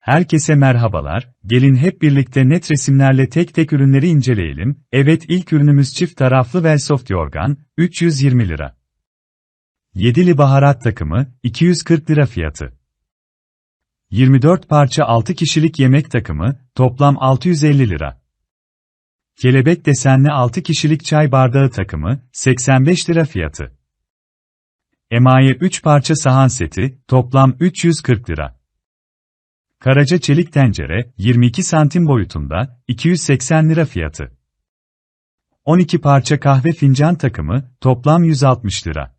Herkese merhabalar, gelin hep birlikte net resimlerle tek tek ürünleri inceleyelim. Evet ilk ürünümüz çift taraflı Wellsoft yorgan, 320 lira. Yedili baharat takımı, 240 lira fiyatı. 24 parça 6 kişilik yemek takımı, toplam 650 lira. Kelebek desenli 6 kişilik çay bardağı takımı, 85 lira fiyatı. Emaye 3 parça sahan seti, toplam 340 lira. Karaca çelik tencere, 22 santim boyutunda, 280 lira fiyatı. 12 parça kahve fincan takımı, toplam 160 lira.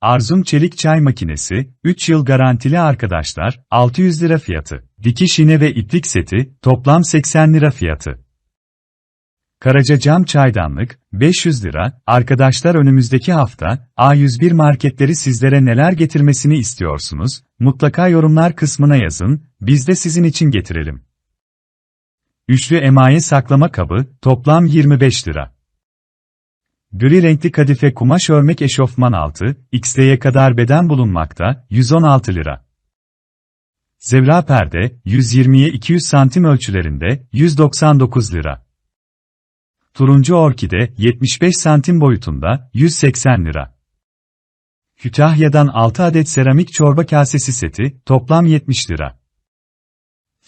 Arzum çelik çay makinesi, 3 yıl garantili arkadaşlar, 600 lira fiyatı. Dikiş iğne ve iplik seti, toplam 80 lira fiyatı. Karaca cam çaydanlık, 500 lira. Arkadaşlar önümüzdeki hafta, A101 marketleri sizlere neler getirmesini istiyorsunuz? Mutlaka yorumlar kısmına yazın, biz de sizin için getirelim. Üçlü emaye saklama kabı, toplam 25 lira. Gri renkli kadife kumaş örmek eşofman altı, XL'ye kadar beden bulunmakta, 116 lira. Zevra perde, 120'ye 200 santim ölçülerinde, 199 lira. Turuncu orkide, 75 santim boyutunda, 180 lira. Kütahya'dan 6 adet seramik çorba kasesi seti, toplam 70 lira.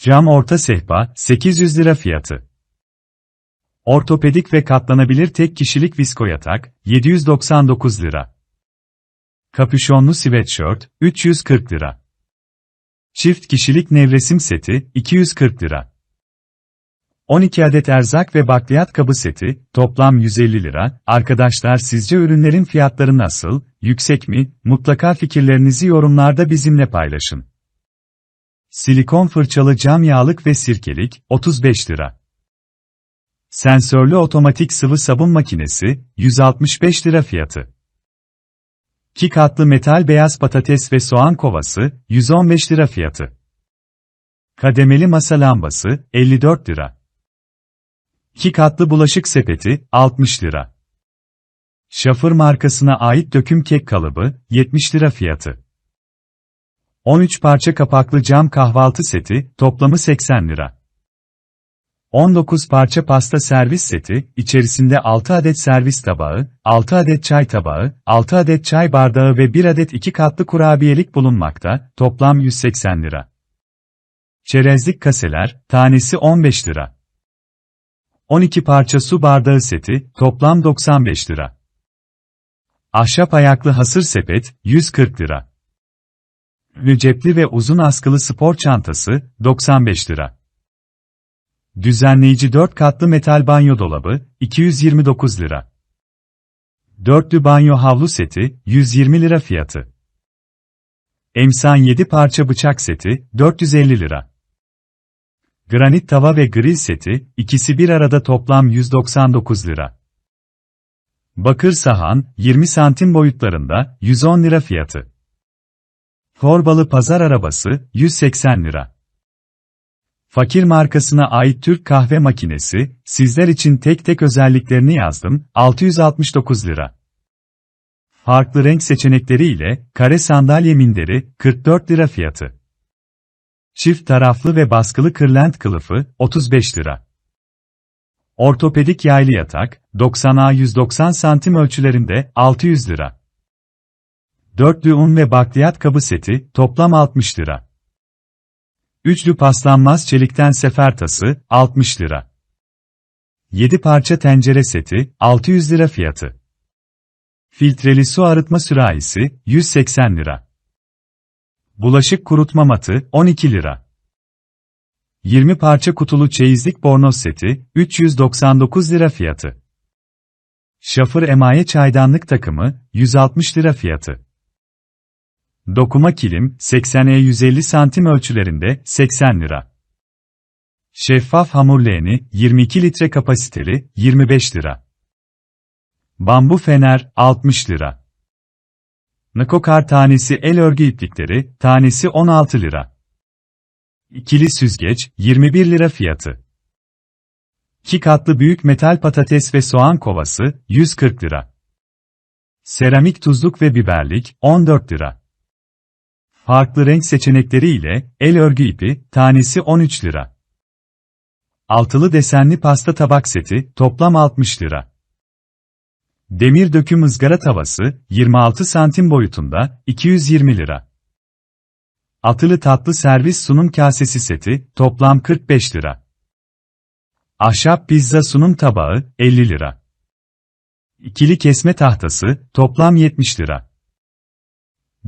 Cam orta sehpa, 800 lira fiyatı. Ortopedik ve katlanabilir tek kişilik visko yatak, 799 lira. Kapüşonlu sweatshirt, 340 lira. Çift kişilik nevresim seti, 240 lira. 12 adet erzak ve bakliyat kabı seti, toplam 150 lira. Arkadaşlar sizce ürünlerin fiyatları nasıl, yüksek mi? Mutlaka fikirlerinizi yorumlarda bizimle paylaşın. Silikon fırçalı cam yağlık ve sirkelik, 35 lira. Sensörlü otomatik sıvı sabun makinesi, 165 lira fiyatı. 2 katlı metal beyaz patates ve soğan kovası, 115 lira fiyatı. Kademeli masa lambası, 54 lira. 2 katlı bulaşık sepeti, 60 lira. Şafır markasına ait döküm kek kalıbı, 70 lira fiyatı. 13 parça kapaklı cam kahvaltı seti, toplamı 80 lira. 19 parça pasta servis seti, içerisinde 6 adet servis tabağı, 6 adet çay tabağı, 6 adet çay bardağı ve 1 adet 2 katlı kurabiyelik bulunmakta, toplam 180 lira. Çerezlik kaseler, tanesi 15 lira. 12 parça su bardağı seti, toplam 95 lira. Ahşap ayaklı hasır sepet, 140 lira. Cepli ve uzun askılı spor çantası, 95 lira. Düzenleyici 4 katlı metal banyo dolabı, 229 lira. Dörtlü banyo havlu seti, 120 lira fiyatı. Emsan 7 parça bıçak seti, 450 lira. Granit tava ve grill seti, ikisi bir arada toplam 199 lira. Bakır sahan, 20 santim boyutlarında, 110 lira fiyatı. Torbalı pazar arabası, 180 lira. Fakir markasına ait Türk kahve makinesi, sizler için tek tek özelliklerini yazdım, 669 lira. Farklı renk seçenekleri ile, kare sandalye minderi, 44 lira fiyatı. Çift taraflı ve baskılı kırlent kılıfı, 35 lira. Ortopedik yaylı yatak, 90'a 190 santim ölçülerinde, 600 lira. Dörtlü un ve bakliyat kabı seti, toplam 60 lira. Üçlü paslanmaz çelikten sefer tası, 60 lira. 7 parça tencere seti, 600 lira fiyatı. Filtreli su arıtma sürahisi, 180 lira. Bulaşık kurutma matı, 12 lira. 20 parça kutulu çeyizlik bornoz seti, 399 lira fiyatı. Şafır emaye çaydanlık takımı, 160 lira fiyatı. Dokuma kilim, 80'e 150 santim ölçülerinde, 80 lira. Şeffaf hamur leğeni, 22 litre kapasiteli, 25 lira. Bambu fener, 60 lira. Nakokar tanesi el örgü iplikleri, tanesi 16 lira. İkili süzgeç, 21 lira fiyatı. 2 katlı büyük metal patates ve soğan kovası, 140 lira. Seramik tuzluk ve biberlik, 14 lira. Farklı renk seçenekleri ile el örgü ipi tanesi 13 lira. Altılı desenli pasta tabak seti toplam 60 lira. Demir döküm ızgara tavası 26 santim boyutunda 220 lira. Atılı tatlı servis sunum kasesi seti toplam 45 lira. Ahşap pizza sunum tabağı 50 lira. İkili kesme tahtası toplam 70 lira.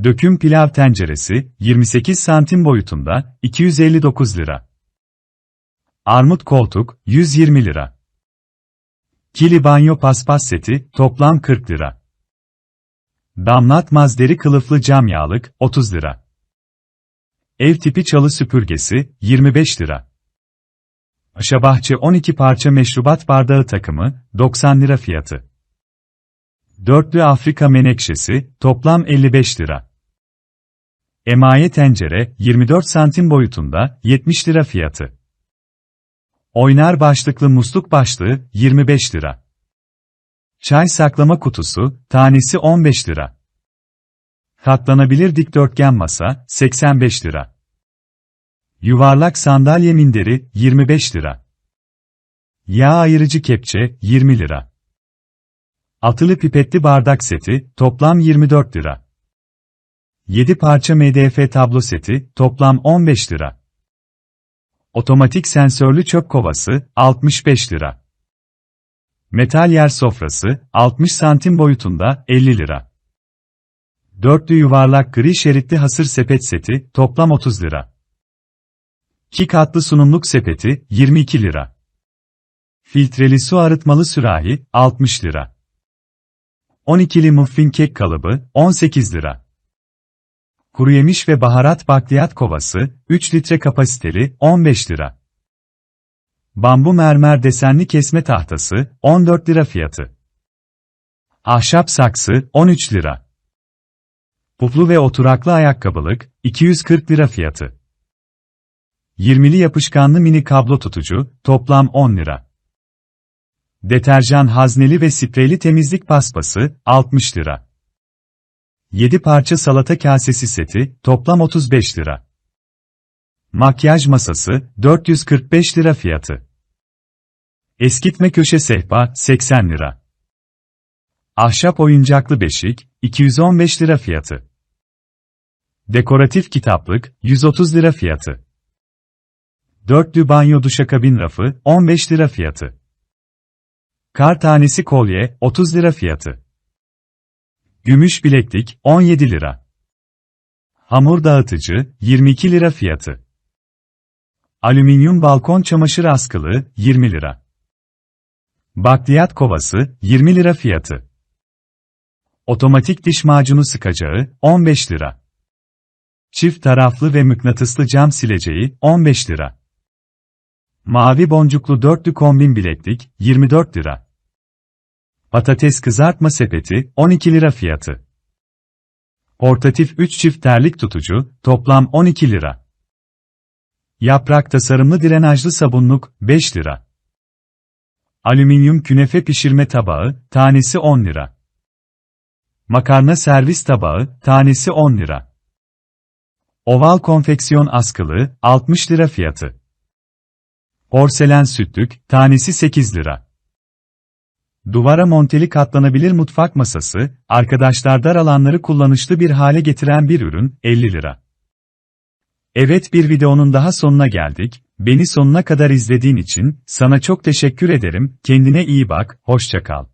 Döküm pilav tenceresi 28 santim boyutunda 259 lira. Armut koltuk 120 lira. Kili banyo paspas seti toplam 40 lira. Damlatmaz deri kılıflı cam yağlık 30 lira. Ev tipi çalı süpürgesi 25 lira. Aşabahçe 12 parça meşrubat bardağı takımı 90 lira fiyatı. Dörtlü Afrika menekşesi toplam 55 lira. Emaye tencere 24 santim boyutunda 70 lira fiyatı. Oynar başlıklı musluk başlığı 25 lira. Çay saklama kutusu tanesi 15 lira. Katlanabilir dikdörtgen masa 85 lira. Yuvarlak sandalye minderi 25 lira. Yağ ayırıcı kepçe 20 lira. Atılı pipetli bardak seti toplam 24 lira. 7 parça MDF tablo seti toplam 15 lira. Otomatik sensörlü çöp kovası 65 lira. Metal yer sofrası 60 santim boyutunda 50 lira. Dörtlü yuvarlak gri şeritli hasır sepet seti toplam 30 lira. 2 katlı sunumluk sepeti 22 lira. Filtreli su arıtmalı sürahi 60 lira. 12'li muffin kek kalıbı 18 lira. Kuru yemiş ve baharat bakliyat kovası 3 litre kapasiteli 15 lira. Bambu mermer desenli kesme tahtası 14 lira fiyatı. Ahşap saksı 13 lira. Puflu ve oturaklı ayakkabılık 240 lira fiyatı. 20'li yapışkanlı mini kablo tutucu toplam 10 lira. Deterjan hazneli ve spreyli temizlik paspası 60 lira. 7 parça salata kasesi seti toplam 35 lira. Makyaj masası 445 lira fiyatı. Eskitme köşe sehpa 80 lira. Ahşap oyuncaklı beşik 215 lira fiyatı. Dekoratif kitaplık 130 lira fiyatı. Dörtlü banyo duşakabin rafı 15 lira fiyatı. Kar tanesi kolye 30 lira fiyatı. Gümüş bileklik 17 lira. Hamur dağıtıcı 22 lira fiyatı. Alüminyum balkon çamaşır askılı 20 lira. Bakliyat kovası 20 lira fiyatı. Otomatik diş macunu sıkacağı 15 lira. Çift taraflı ve mıknatıslı cam sileceği 15 lira. Mavi boncuklu dörtlü kombin bileklik 24 lira. Patates kızartma sepeti 12 lira fiyatı. Portatif 3 çift terlik tutucu toplam 12 lira. Yaprak tasarımlı drenajlı sabunluk 5 lira. Alüminyum künefe pişirme tabağı tanesi 10 lira. Makarna servis tabağı tanesi 10 lira. Oval konfeksiyon askılı 60 lira fiyatı. Porselen sütlük tanesi 8 lira. Duvara monteli katlanabilir mutfak masası, arkadaşlar dar alanları kullanışlı bir hale getiren bir ürün, 50 lira. Evet bir videonun daha sonuna geldik, beni sonuna kadar izlediğin için, sana çok teşekkür ederim, kendine iyi bak, hoşça kal.